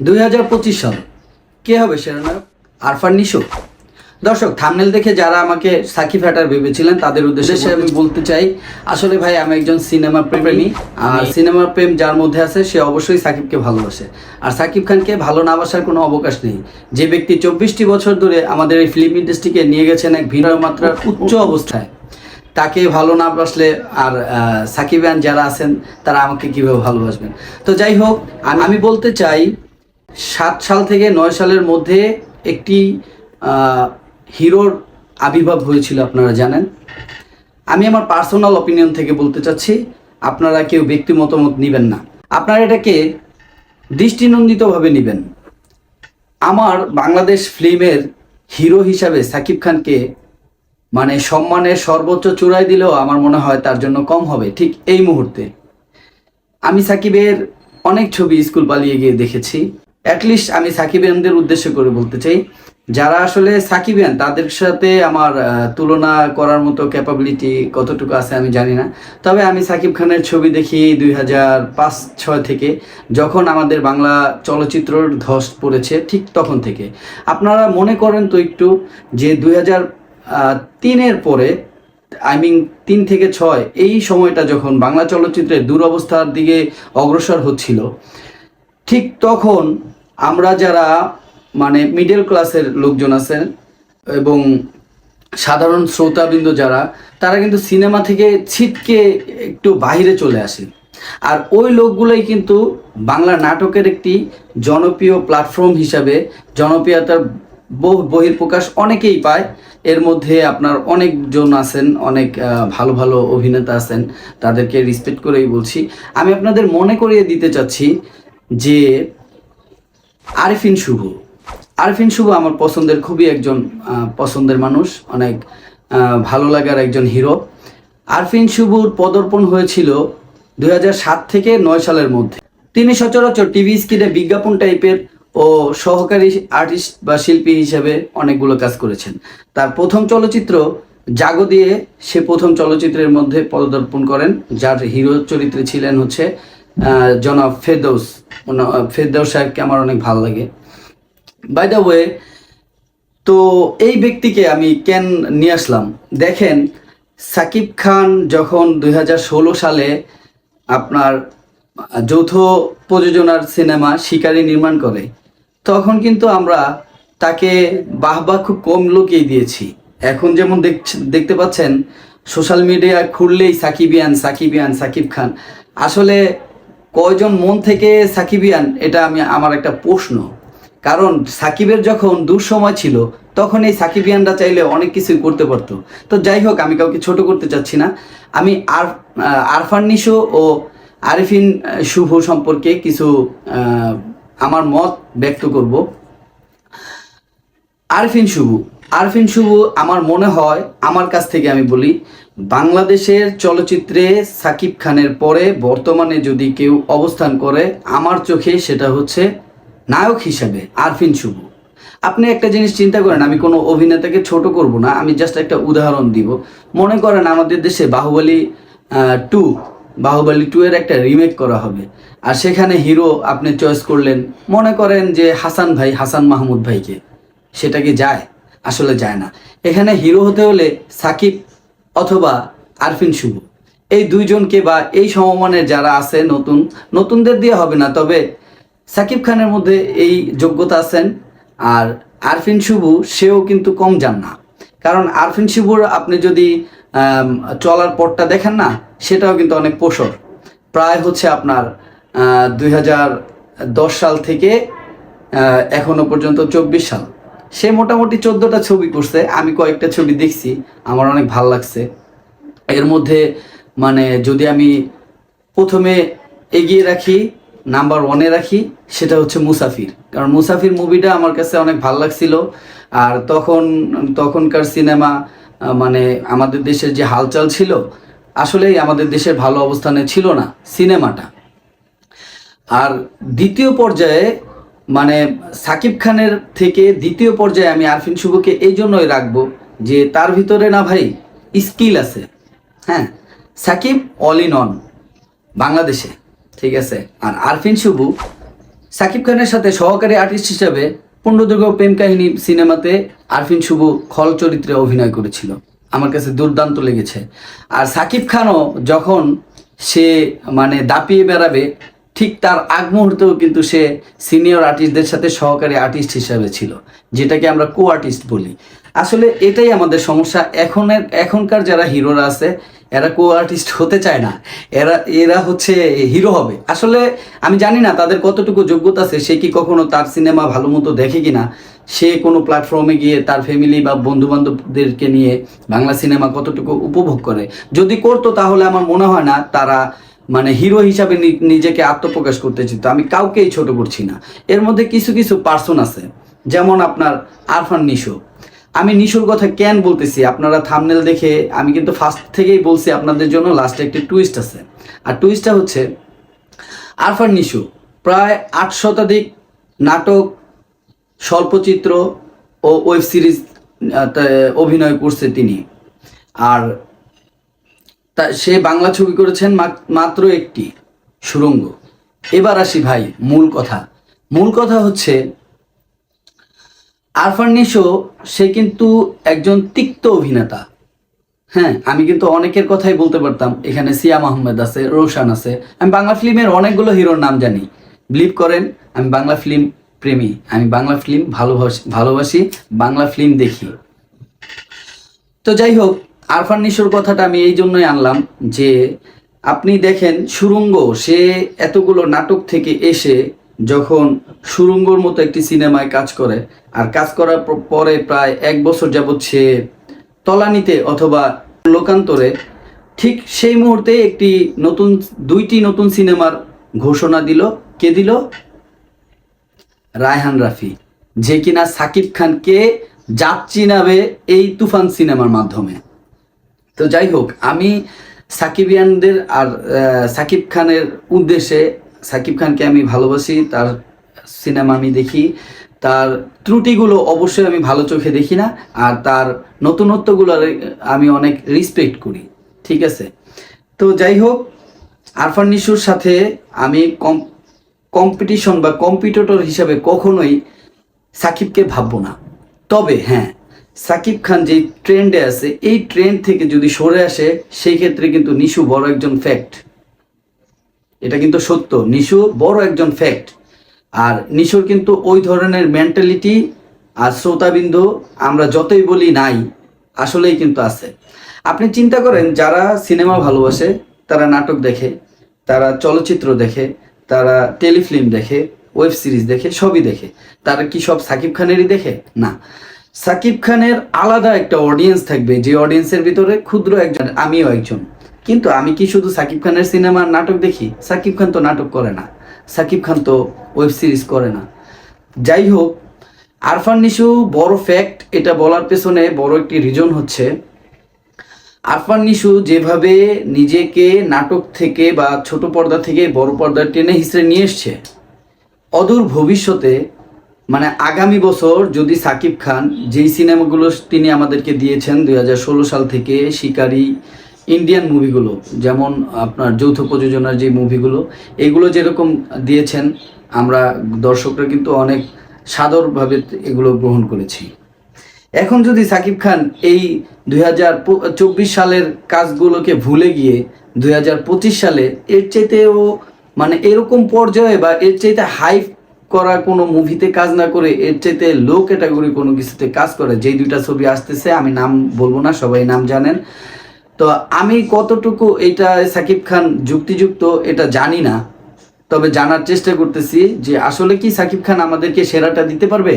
দুই হাজার পঁচিশ সাল। কে হবে সেরা নায়ক আরফান নিশো। দর্শক থামনেল দেখে যারা আমাকে সাকিব হ্যাটার ভেবেছিলেন তাদের উদ্দেশ্যে আমি বলতে চাই আসলে ভাই আমি একজন সিনেমা প্রেমী আর সিনেমা প্রেম যার মধ্যে আছে সে অবশ্যই সাকিবকে ভালোবাসে। আর সাকিব খানকে ভালো না বাসার কোনো অবকাশ নেই। যে ব্যক্তি চব্বিশটি বছর ধরে আমাদের এই ফিল্ম ইন্ডাস্ট্রিকে নিয়ে গেছেন এক ভিন্ন মাত্রার উচ্চ অবস্থায় তাকে ভালো না বাসলে আর আহ, সাকিবান যারা আছেন তারা আমাকে কীভাবে ভালোবাসবেন? তো যাই হোক আমি বলতে চাই সাত সাল থেকে নয় সালের মধ্যে একটি হিরোর আবির্ভাব হয়েছিল, আপনারা জানেন। আমি আমার পার্সোনাল অপিনিয়ন থেকে বলতে চাচ্ছি, আপনারা কেউ ব্যক্তি মতামত নেবেন না। আপনারা এটাকে দৃষ্টিনন্দিতভাবে নেবেন। আমার বাংলাদেশ ফিল্মের হিরো হিসাবে সাকিব খানকে মানে সম্মানের সর্বোচ্চ চূড়ায় দিলেও আমার মনে হয় তার জন্য কম হবে, ঠিক এই মুহূর্তে। আমি সাকিবের অনেক ছবি স্কুল পালিয়ে গিয়ে দেখেছি। অ্যাটলিস্ট আমি সাকিবিয়ানদের উদ্দেশ্য করে বলতে চাই, যারা আসলে সাকিবিয়ান তাদের সাথে আমার তুলনা করার মতো ক্যাপাবিলিটি কতটুকু আছে আমি জানি না। তবে আমি সাকিব খানের ছবি দেখি দুই হাজার পাঁচ, ছয় থেকে, যখন আমাদের বাংলা চলচ্চিত্রর ধস পড়েছে ঠিক তখন থেকে। আপনারা মনে করেন তো একটু যে দুই হাজার তিনের পরে আই মিন তিন থেকে ছয়, এই সময়টা যখন বাংলা চলচ্চিত্রের দুরবস্থার দিকে অগ্রসর হচ্ছিল, ঠিক তখন আমরা যারা মানে মিডল ক্লাসের লোকজন আছেন এবং সাধারণ শ্রোতাবৃন্দ যারা, তারা কিন্তু সিনেমা থেকে ছিটকে একটু বাইরে চলে আসে। আর ওই লোকগুলোই কিন্তু বাংলা নাটকের একটি জনপ্রিয় প্ল্যাটফর্ম হিসাবে জনপ্রিয়তার বহু বহির্প্রকাশ অনেকেই পায়। এর মধ্যে আপনার অনেকজন আছেন, অনেক ভালো ভালো অভিনেতা আছেন, তাদেরকে রিসপেক্ট করেই বলছি। আমি আপনাদের মনে করিয়ে দিতে চাচ্ছি যে আরিফিন শুভ। আরিফিন শুভ আমার পছন্দের, খুবই একজন পছন্দের মানুষ, অনেক ভালো লাগার একজন হিরো। আরফিন শুভুর পদর্পণ হয়েছিল দুই থেকে নয় সালের মধ্যে। তিনি সচরাচর টিভি স্ক্রিনে বিজ্ঞাপন টাইপের ও সহকারী আর্টিস্ট বা শিল্পী হিসেবে অনেকগুলো কাজ করেছেন। তার প্রথম চলচ্চিত্র জাগো দিয়ে সে প্রথম চলচ্চিত্রের মধ্যে পদার্পণ করেন, যার হিরো চরিত্রে ছিলেন হচ্ছে জনাব ফেরদৌস, ওনা- ফেরদৌস সাহেবকে আমার অনেক ভালো লাগে। বাই দ্য ওয়ে তো এই ব্যক্তিকে আমি কেন নিয়ে আসলাম? দেখেন, সাকিব খান যখন দুই হাজার ষোলো সালে আপনার যৌথ প্রযোজনার সিনেমা শিকারি নির্মাণ করে, তখন কিন্তু আমরা তাকে বাহবা খুব কম লোকেই দিয়েছি। এখন যেমন দেখতে পাচ্ছেন, সোশ্যাল মিডিয়া খুললেই সাকিবিয়ান সাকিবিয়ান, সাকিব খান। আসলে কয়জন মন থেকে সাকিবিয়ান এটা আমি, আমার একটা প্রশ্ন। কারণ সাকিবের যখন দুঃসময় ছিল, তখন এই সাকিবিয়ানরা চাইলে অনেক কিছুই করতে পারতো। তো যাই হোক, আমি কাউকে ছোট করতে চাচ্ছি না। আমি আর আরফান নিশো ও আরিফিন শুভ সম্পর্কে কিছু আমার মত ব্যক্ত করব। আরফিন শুভ আরফিন শুভ আমার মনে হয়, আমার কাছ থেকে আমি বলি বাংলাদেশের চলচ্চিত্রে সাকিব খানের পরে বর্তমানে যদি কেউ অবস্থান করে, আমার চোখে সেটা হচ্ছে নায়ক হিসেবে আরফিন শুভ। আপনি একটা জিনিস চিন্তা করেন, আমি কোনো অভিনেতাকে ছোট করব না, আমি জাস্ট একটা উদাহরণ দিব। মনে করেন আমাদের দেশে বাহুবলী টু বাহুবলী টু এর একটা রিমেক করা হবে। আর সেখানে হিরো আপনি চয়েস করলেন, মনে করেন যে হাসান ভাই, হাসান মাহমুদ ভাইকে। সেটা কি যায়? আসলে যায় না। এখানে হিরো হতে হলে সাকিব অথবা আরফিন শুভ। এই দুইজনকে বা এই সমমানের যারা আছে নতুন, নতুনদের দিয়ে হবে না, তবে সাকিব খানের মধ্যে এই যোগ্যতা আছেন আর আরফিন শুভু, সেও কিন্তু কম যান না। কারণ আরফিন শুভুর আপনি যদি চলার পথটা দেখেন না, সেটাও কিন্তু অনেক পোষর প্রায় হচ্ছে আপনার দুই সাল থেকে এখনও পর্যন্ত চব্বিশ সাল। সে মোটামুটি চোদ্দটা ছবি করছে, আমি কয়েকটা ছবি দেখছি, আমার অনেক ভালো লাগছে। এর মধ্যে মানে যদি আমি প্রথমে এগিয়ে রাখি, নাম্বার ওয়ানে রাখি, সেটা হচ্ছে মুসাফির। কারণ মুসাফির মুভিটা আমার কাছে অনেক ভালো লাগছিল, আর তখন, তখনকার সিনেমা মানে আমাদের দেশের যে হালচাল ছিল, আসলেই আমাদের দেশের ভালো অবস্থানে ছিল না সিনেমাটা। আর দ্বিতীয় পর্যায়ে মানে সাকিব খানের থেকে দ্বিতীয় পর্যায়ে আমি আরফিন শুভকে এই জন্যই রাখব যে তার ভিতরে না ভাই স্কিল আছে। হ্যাঁ সাকিব অল ইন অন বাংলাদেশে, ঠিক আছে? আর আরফিন শুভু সাকিব খানের সাথে সহকারী আর্টিস্ট হিসেবে পূর্ণদৈর্ঘ্য প্রেম কাহিনী সিনেমাতে আরফিন শুভ খল চরিত্রে অভিনয় করেছিল। আমার কাছে দুর্দান্ত লেগেছে। আর সাকিব খানও যখন সে মানে দাপিয়ে বেড়াবে ঠিক তার আগ মুহূর্তেও কিন্তু সে সিনিয়র আর্টিস্টদের সাথে সহকারী আর্টিস্ট হিসাবে ছিল, যেটাকে আমরা কো আর্টিস্ট বলি। আসলে এটাই আমাদের সমস্যা। এখনের, এখনকার যারা হিরোরা আছে, এরা কো আর্টিস্ট হতে চায় না। এরা এরা হচ্ছে হিরো হবে। আসলে আমি জানি না তাদের কতটুকু যোগ্যতা আছে, সে কি কখনো তার সিনেমা ভালো মতো দেখে কিনা? সে কোনো প্ল্যাটফর্মে গিয়ে তার ফ্যামিলি বা বন্ধু বান্ধবদেরকে নিয়ে বাংলা সিনেমা কতটুকু উপভোগ করে? যদি করতো তাহলে আমার মনে হয় না তারা মানে হিরো হিসাবে নিজেকে আত্মপ্রকাশ করতে চিত আমি কাউকেই ছোট করছি না। এর মধ্যে কিছু কিছু পার্সন আছে। যেমন আপনার আরফান নিশো। আমি নিশোর কথা কেন বলতেছি? আপনারা থামনেল দেখে আমি কিন্তু ফার্স্ট থেকেই বলছি আপনাদের জন্য লাস্টে একটি টুইস্ট আছে। আর টুইস্টটা হচ্ছে, আরফান নিশু প্রায় আট শতাধিক নাটক, স্বল্পচিত্র ও ওয়েব সিরিজ অভিনয় করছে তিনি। আর তা সে বাংলা ছবি করেছেন মাত- মাত্র একটি, সুরঙ্গ। এবার আসি ভাই, মূল কথা। মূল কথা হচ্ছে, আরফান নিশো, সে কিন্তু একজন তিক্ত অভিনেতা। হ্যাঁ আমি কিন্তু অনেকের কথাই বলতে পারতাম, এখানে সিয়াম আহমেদ আছে, রোশান আছে। আমি বাংলা ফিল্মের অনেকগুলো হিরোর নাম জানি। বিলিভ করেন, আমি বাংলা ফিল্ম প্রেমী, আমি বাংলা ফিল্ম ভালোবাসি ভালোবাসি, বাংলা ফিল্ম দেখি। তো যাই হোক আরফান নিশোর কথাটা আমি এই জন্যই আনলাম যে আপনি দেখেন সুরঙ্গ, সে এতগুলো নাটক থেকে এসে যখন সুরঙ্গর মতো একটি সিনেমায় কাজ করে, আর কাজ করার পরে প্রায় এক বছর যাবৎ সে তলানিতে অথবা লোকান্তরে, ঠিক সেই মুহূর্তে একটি নতুন, দুইটি নতুন সিনেমার ঘোষণা দিল। কে দিল? রায়হান রাফি। যে কিনা সাকিব খানকে যাচ্ছি নাবে এই তুফান সিনেমার মাধ্যমে। তো যাই হোক, আমি সাকিবিয়ানদের আর সাকিব খানের উদ্দেশ্যে, সাকিব খানকে আমি ভালোবাসি, তার সিনেমা আমি দেখি, তার ত্রুটিগুলো অবশ্যই আমি ভালো চোখে দেখি না, আর তার নতুনত্বগুলো আমি অনেক রেসপেক্ট করি, ঠিক আছে? তো যাই হোক, আরফান নিশুর সাথে আমি কম কম্পিটিশন বা কম্পিটিটর হিসাবে কখনোই সাকিবকে ভাববো না। তবে হ্যাঁ সাকিব খান যে ট্রেন্ডে আছে, এই ট্রেন্ড থেকে যদি সরে আসে, সেই ক্ষেত্রে কিন্তু নিশু বড় একজন ফ্যাক্ট এটা কিন্তু সত্য। নিশু বড় একজন ফ্যাক্ট আর নিশুর কিন্তু ওই ধরনের মেন্টালিটি আর শ্রোতাবিন্দু আমরা যতই বলি নাই, আসলেই কিন্তু আছে। আপনি চিন্তা করেন, যারা সিনেমা ভালোবাসে, তারা নাটক দেখে, তারা চলচ্চিত্র দেখে, তারা টেলিফিল্ম দেখে, ওয়েব সিরিজ দেখে, সবই দেখে। তারা কি সব সাকিব খানেরই দেখে? না। সাকিব খানের আলাদা একটা অডিয়েন্স থাকবে, যে অডিয়েন্সের ভিতরে ক্ষুদ্র একজন, আমিও একজন। কিন্তু আমি কি শুধু সাকিব খানের সিনেমার নাটক দেখি? সাকিব খান তো নাটক করে না। সাকিব খান তো ওয়েব সিরিজ করে না। যাই হোক, আরফান নিশু, বড় ফ্যাক্ট এটা বলার পেছনে বড় একটি রিজন হচ্ছে, আরফান নিশু যেভাবে নিজেকে নাটক থেকে বা ছোট পর্দা থেকে বড় পর্দা টেনে হিসেবে নিয়ে এসছে, অদূর ভবিষ্যতে মানে আগামী বছর যদি সাকিব খান, যেই সিনেমাগুলো তিনি আমাদেরকে দিয়েছেন দুই হাজার ষোলো সাল থেকে শিকারি ইন্ডিয়ান মুভিগুলো, যেমন আপনার যৌথ প্রযোজনার যে মুভিগুলো, এগুলো যেরকম দিয়েছেন, আমরা দর্শকরা কিন্তু অনেক সাদরভাবে এগুলো গ্রহণ করেছি। এখন যদি সাকিব খান এই দুই হাজার চব্বিশ সালের কাজগুলোকে ভুলে গিয়ে দুই হাজার পঁচিশ সালে এর চাইতেও মানে এরকম পর্যায়ে বা এর চাইতে হাইপ করা কোনো মুভিতে কাজ না করে এর চাইতে লো ক্যাটাগরি কোনো কিছুতে কাজ করে। যেই দুইটা ছবি আসতেছে, আমি নাম বলব না, সবাই নাম জানেন। তো আমি কতটুকু এটা সাকিব খান যুক্তিযুক্ত, এটা জানি না। তবে জানার চেষ্টা করতেছি যে আসলে কি সাকিব খান আমাদেরকে সেরাটা দিতে পারবে?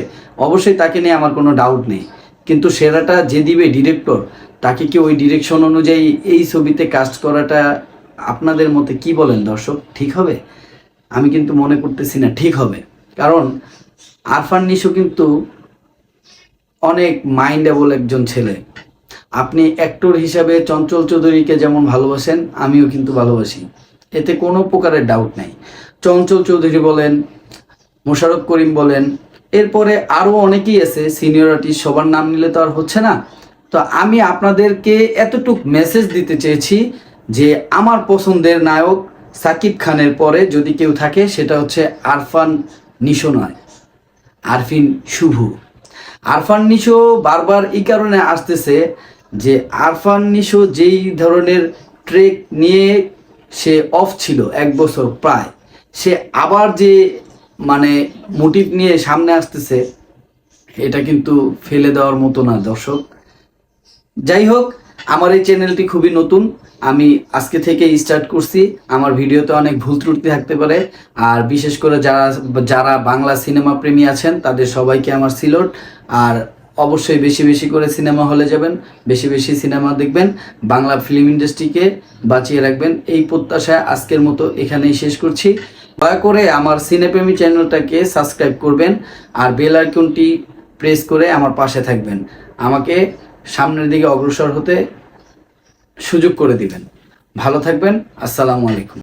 অবশ্যই তাকে নিয়ে আমার কোনো ডাউট নেই। কিন্তু সেরাটা যে দিবে ডিরেক্টর তাকে কি ওই ডিরেকশন অনুযায়ী এই ছবিতে কাস্ট করাটা আপনাদের মতে কি বলেন দর্শক? ঠিক হবে? আমি কিন্তু মনে করতেছি না ঠিক হবে। কারণ আরফান নিশো কিন্তু অনেক মাইন্ডেবল একজন ছেলে। আপনি অ্যাক্টর হিসাবে চঞ্চল চৌধুরীকে যেমন ভালোবাসেন, আমিও কিন্তু ভালোবাসি। এতে কোনো প্রকারের ডাউট নাই। চঞ্চল চৌধুরী বলেন মোশারফ করিম বলেন, এরপরে আরও অনেকেই আছে আর্টিস্ট সবার নাম নিলে তো আর হচ্ছে না। তো আমি আপনাদেরকে এতটুক মেসেজ দিতে চেয়েছি যে আমার পছন্দের নায়ক সাকিব খানের পরে যদি কেউ থাকে, সেটা হচ্ছে আরফান নিশো নয়। আরফিন শুভ। আরফান নিশো বারবার এই কারণে আসতেছে যে আরফান নিশো যেই ধরনের ট্রেক নিয়ে সে অফ ছিল এক বছর প্রায়, সে আবার যে মানে মোটিভ নিয়ে সামনে আসতেছে, এটা কিন্তু ফেলে দেওয়ার মতো না দর্শক। যাই হোক আমার এই চ্যানেলটি খুবই নতুন। আমি আজকে থেকে স্টার্ট করছি। আমার ভিডিওতে অনেক ভুল ত্রুটি থাকতে পারে। আর বিশেষ করে যারা যারা বাংলা সিনেমা প্রেমী আছেন, তাদের সবাইকে আমার সিলোট। আর অবশ্যই বেশি বেশি করে সিনেমা হলে যাবেন। বেশি বেশি সিনেমা দেখবেন। বাংলা ফিল্ম ইন্ডাস্ট্রিকে বাঁচিয়ে রাখবেন। এই প্রত্যাশায় আজকের মতো এখানেই শেষ করছি। দয়া করে আমার সিনেপ্রেমী চ্যানেলটাকে সাবস্ক্রাইব করবেন। আর বেল আইকনটি প্রেস করে আমার পাশে থাকবেন। আমাকে সামনের দিকে অগ্রসর হতে সুযোগ করে দিবেন। ভালো থাকবেন। আসসালামু আলাইকুম।